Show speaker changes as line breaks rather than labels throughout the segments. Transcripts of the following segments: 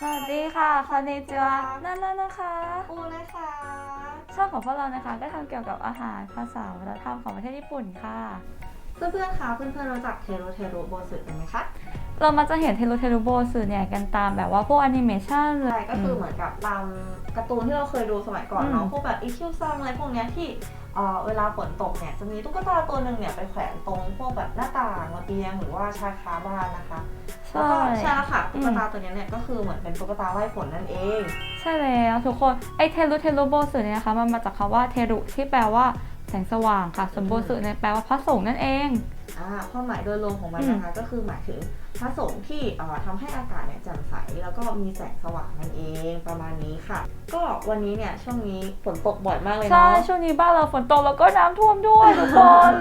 สวัสดีค่ะคอนเนจิวะนั่นๆนะคะ
ปูเลยค่ะ
ช่องของพวกเรานะคะก็ทำเกี่ยวกับอาหารภาษาวัฒนธรรมของประเทศญี่ปุ่นค่ะ
เพื่อนๆคะเพื่อนๆรู้จักเทโรเทโรโบสึกันไหมคะ
เรามาจะเห็นเทโรเทโรโบสื่อเนี่ยกันตามแบบว่าพวกแอนิเมชัน
ใช่ก็คือเหมือนกับตามการ์ตูนที่เราเคยดูสมัยก่อนเนาะ
อืม
พวกแบบอีคิวซังอะไรพวกเนี้ยที่เอ่อเวลาฝนตกเนี่ยจะมีตุ๊กตาตัวหนึ่งเนี่ยไปแขวนตรงพวกแบบหน้าต่างระเบียงหรือว่าชายคาบ้านนะคะแล้ว
ใช่
ก็ใช่แล้วค่ะ
อื
ตุ๊
ม
กตาตัวเนี้ยเนี่ยก็คือเหมือนเป็นตุ๊กตาไล่ฝนนั่นเอง
ใช่แล้วทุกคนไอเทโรเทโรโบสื่อเนี่ยนะคะมันมาจากคำว่าเทรุที่แปลว่า แสงสว่างค่ะส่วนโบสื่อเนี่ยแปลว่าพระสงฆ์นั่นเอง
อ่าความหมายโดยรวมของมัน
อืม
นะคะก็คือหมายถึงพระสงฆ์ที่เอ่อทำให้อากาศเนี่ยแจ่มใสแล้วก็มีแสงสว่างนั่นเองประมาณนี้ค่ะ ก็วันนี้เนี่ยช่วงนี้ฝนตกบ่อยมากเลย
ใช่
เนาะ
ช่วงนี้บ้านเราฝนตกแล้วก็น้ำท่วมด้วยทุกคน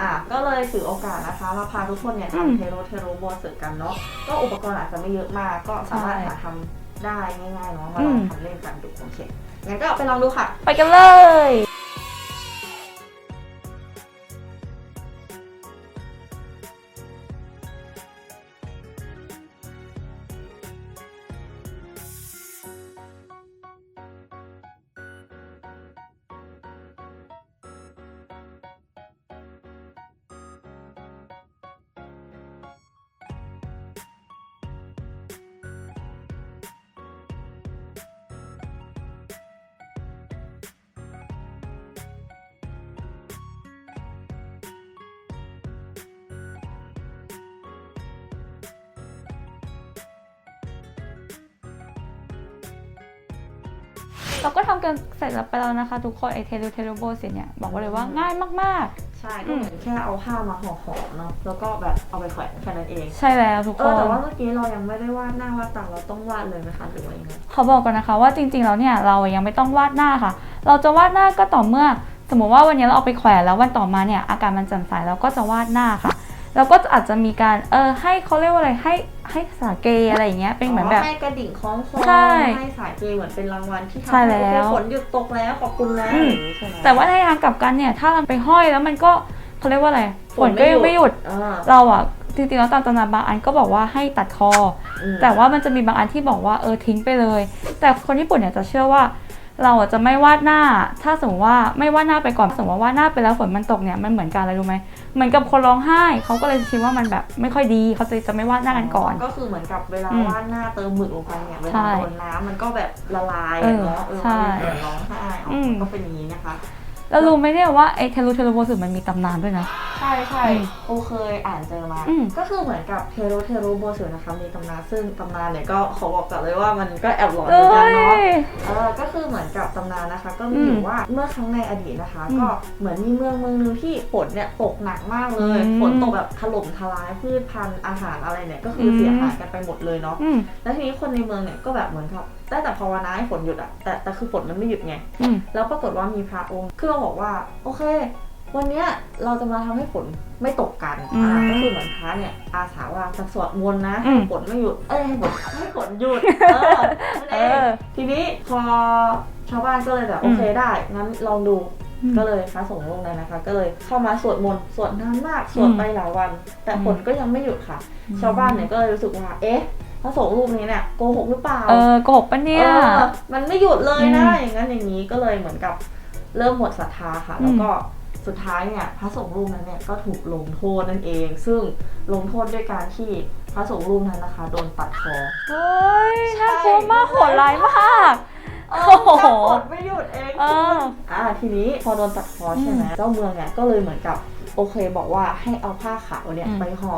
อะก็เลยถือโอกาสนะคะมาพาทุกคนเนี่ย
อืม
ทำเทโรเทโรโบสึกันเนาะก็อุปกรณ์อาจจะไม่เยอะมากก็สามารถ
ใช่
หาทำได้ง่ายๆเนาะมา
อื
ลอง
ม
ทำเล่นกันดูโอเคงั้นก็ไปลองดูค่ะ
ไปกันเลย เราก็ทำกันเสร็จแล้วไปแล้วนะคะ ทุกคนไอเทโรเทโรโบสื่อเนี่ยบอกไว้เลยว่าง่ายมาก
ใช่ก็เหมือนแค่เอาผ้ามาห่อๆเนาะแล้วก็แบบเอาไปแขวนแค่นั้นเอง
ๆ ใช่แล้วทุก
เอ
ค
อน แต่ว่าเมื่อกี้เรายังไม่ได้วาดหน้าวาดตาเราต้องวาดเลยไหมคะหรือว่ายังไง
เขาบอกกันนะคะว่าจริงๆ แล้วเนี่ยเรายังไม่ต้องวาดหน้าค่ะ เราจะวาดหน้าก็ต่อเมื่อ สมมติว่าวันนี้เราเอาไปแขวนแล้ววันต่อมาเนี่ยอาการมันแจ่มใสเราก็จะวาดหน้าค่ะ แล้วก็อาจจะมีการเออให้เขาเรียกว่าอะไรให้ให้สาเกอะไรอย่างเงี้ยเป็นเหมือนแบบ
ให้กระดิ่งคล้องคอ
ใช่
ให้สายเกเหมือนเป็นรางวัลที่ทำ
ใช่
ให้
แล้ว
โอเคฝนหยุดตกแล้วขอบคุณนะ
อืม
อย่างนี้ใช่ไหม
แต่ว่าในทางกลับกันเนี่ยถ้าเราไปห้อยแล้วมันก็เขาเรียกว่าอะไรฝนก็ยังไม่หยุด
อ่า
เราอะจริงๆแล้วตามตำนานบางอันก็บอกว่าให้ตัดคอ
อืม
แต่ว่ามันจะมีบางอันที่บอกว่าเออทิ้งไปเลย แต่คนญี่ปุ่นเนี่ยจะเชื่อว่า เราอะจะไม่วาดหน้า ถ้าสมมติว่าไม่วาดหน้าไปก่อนสมมติว่าวาดหน้าไปแล้วฝนมันตกเนี่ยมันเหมือนกันอะไรรู้ไหมเหมือนกับคนร้องไห้เขาก็เลยคิดว่ามันแบบไม่ค่อยดีเขาจะจะไม่วาดหน้ากันก่อน
ก็คือเหมือนกับเวลา
อืม
วาดหน้าเติมหมึกลงไปเนี่ยเว
ใช่
ลาโดนน้ำมันก็แบบละลาย
เออ
เนาะเออ
ใช่
มันเหมือนร้องไห้อ๋ออ
ม
ก็เป็นอย่างนี้นะคะ
แล้วรู้ไหมเนี่ยว่าไอ้เทลูเทลูโบสึมันมีตำนานด้วยนะ
ใช่ใช่
อืม
โอเคยอ่านเจอมา
อืม
ก็คือเหมือนกับเทโรเทโรโบสึนะคะมีตำนานซึ่งตำนานเนี่ยก็ขอบอกก่อนเลยว่ามันก็แอบหลอนเห
เอ้
มือนกันเนาะ
ย
เออก็คือเหมือนกับตำนานนะคะ ก็มี
อืม
อยู่ว่าเมื่อครั้งในอดีตนะคะ
อืม
ก็เหมือนมีเมืองเมืองหนึงที่ฝนเนี่ยตกหนักมากเลย
อืม
ฝนตกแบบถล่มทลายพืชพันธุ์อาหารอะไรเนี่ยก็คืออ
ม
เสียหายกันไปหมดเลยเนาะ
อืม
แล้วทีนี้คนในเมืองเนี่ยก็แบบเหมือนกับได้แต่ภาวนาให้ฝนหยุดอะแต่แต่คือฝนมันไม่หยุดไง
อืม
แล้วปรากฏว่ามีพระองค์คือมาบอกว่า โอเค วันเนี้ยเราจะมาทำให้ฝนไม่ตกกัน
อืม
อ่าก็คือเหมือนพระเนี่ยอาสาว่าจะสวดมนต์นะ
อื
ให้
ม
ฝนไม่หยุดเอ้ยให้ฝนให้ฝนหยุดเออนั่น
เอ
เอง
อ
ทีนี้พอชาวบ้านก็เลยแบบ
อื
โอ
ม
เคได้งั้นลองดู
อืม
ก็เลยพระสงฆ์ลงนั้นนะคะ ก็เลยเข้ามาสวดมนต์สวดนานมากสวด
อืม
ไปหลายวัน แต่
อืม
ฝนก็ยังไม่หยุดค่ะ
อืม
ชาวบ้านเนี่ยก็เลยรู้สึกว่าเอ๊ะพระสงฆ์รูปนี้เนี่ยโกหกหรือเปล่า
เออโกหกปะเนี่ย
เออมันไม่หยุดเลยนะ
อืม
อย่างนั้นอย่างนี้ก็เลยเหมือนกับเริ่มหมดศรัทธาค่ะ
อืม
แล้วก็ สุดท้ายเนี่ยพระสงฆ์รูปนั้นเนี่ยก็ถูกลงโทษนั่นเอง ซึ่งลงโทษด้วยการที่พระสงฆ์รูปนั้นนะคะ โดนตัดคอ
เฮ้ยน่ากลัวมากโหดร้ายมาก
เอ
โอ้โห
จับกดไม่หยุดเอง
เออ
อ่าทีนี้พอโดนตัดคอใช่ไหมเจ้าเมืองเนี่ยก็เลยเหมือนกับโอเคบอกว่าให้เอาผ้าขาวเนี่ย
อืม
ไปห่อ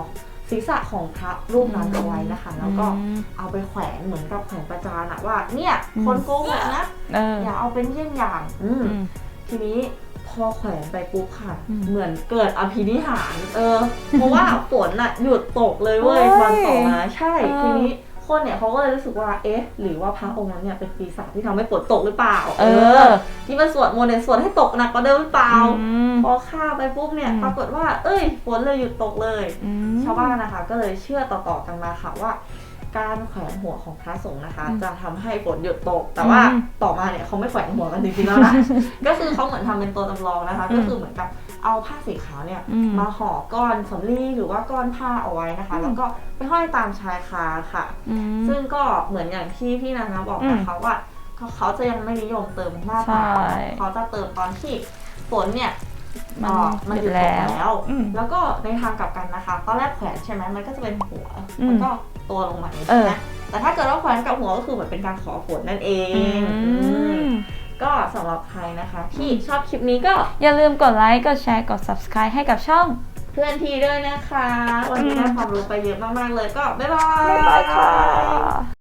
ศีรษะของพระรูปนั้นเอาไว้นะคะ แล้วก็
อืม
เอาไปแขวนเหมือนกับแขวนประจานอะว่าเนี่ย
อืม
คนโกหกนะ
เออ
อย่าเอาเป็นเยี่ยงอย่างอืม
อืม
ทีนี้พ อแขวนไปปุ๊บค่ะ
อืม
เหมือนเกิดอภินิหาร เออ เพราะว่าฝนอะหยุดตกเลยเว้ย
เฮ้ย
วันต่อมาใช่
เออ
ทีนี้คนเนี่ยเขาก็เลยรู้สึกว่าเอ๊ะ หรือว่าพระองค์นั้นเนี่ยเป็นปีศาจที่ทำให้ฝนตกหรือเปล่า
เออ
ที่มาสวดมนต์เนี่ยสวดให้ตกหนักกว่าเดิมหรือเปล่า
อืม
พอฆ่าไปปุ๊บเนี่ย
อืม
ปรากฏว่า เอ้ยฝนเลยหยุดตกเลย
อืม
ชาวบ้านนะคะก็เลยเชื่อต่อๆกันมาค่ะว่า การแขวนหัวของพระสงฆ์นะคะ
อืม
จะทำให้ฝนหยุดตก แต่ว่า
อืม
ต่อมาเนี่ยเขาไม่แขวนหัวกันจริงๆแล้วนะก็คือเขาเหมือนทำเป็นตัวจำลองนะคะ
อืม
ก็คือเหมือนกับเอาผ้าสีขาวเนี่ย
อืม
มาห่อก้อนสำลีหรือว่าก้อนผ้าเอาไว้นะคะ
อืม
แล้วก็ไปห้อยตามชายคาค่ะ
อืม
ซึ่งก็เหมือนอย่างที่พี่นานะบอก
อืม
นะคะว่าเขาเขาจะยังไม่นิยมเติมหน้า
ใช่
ตาเขาจะเติมตอนที่ฝนเนี่ย
มัน
เอ่อมันหยุดตกแล้ว
อืม
แล้วก็ในทางกลับกันนะคะตอนแรกแขวนใช่ไหมมันก็จะเป็นหัว
อืม
มันก็ตัวลงมาอย่างนี้
เอ
ใช่
อ
ไหมแต่ถ้าเกิดว่าแขวนกับหัวก็คือเหมือนเป็นการขอฝนนั่นเอง
อื
อืม
ม
ก็สำหรับใครนะคะที่ชอบคลิปนี้ก็
อย่าลืมกดไลค์กดแชร์กด subscribe ให้กับช่อง
เพื่อนทีด้วยนะคะ วันนี้ได้ความรู้ไปเยอะมาก ๆ เลยก็บ๊ายบาย
บ๊ายบายค่ะ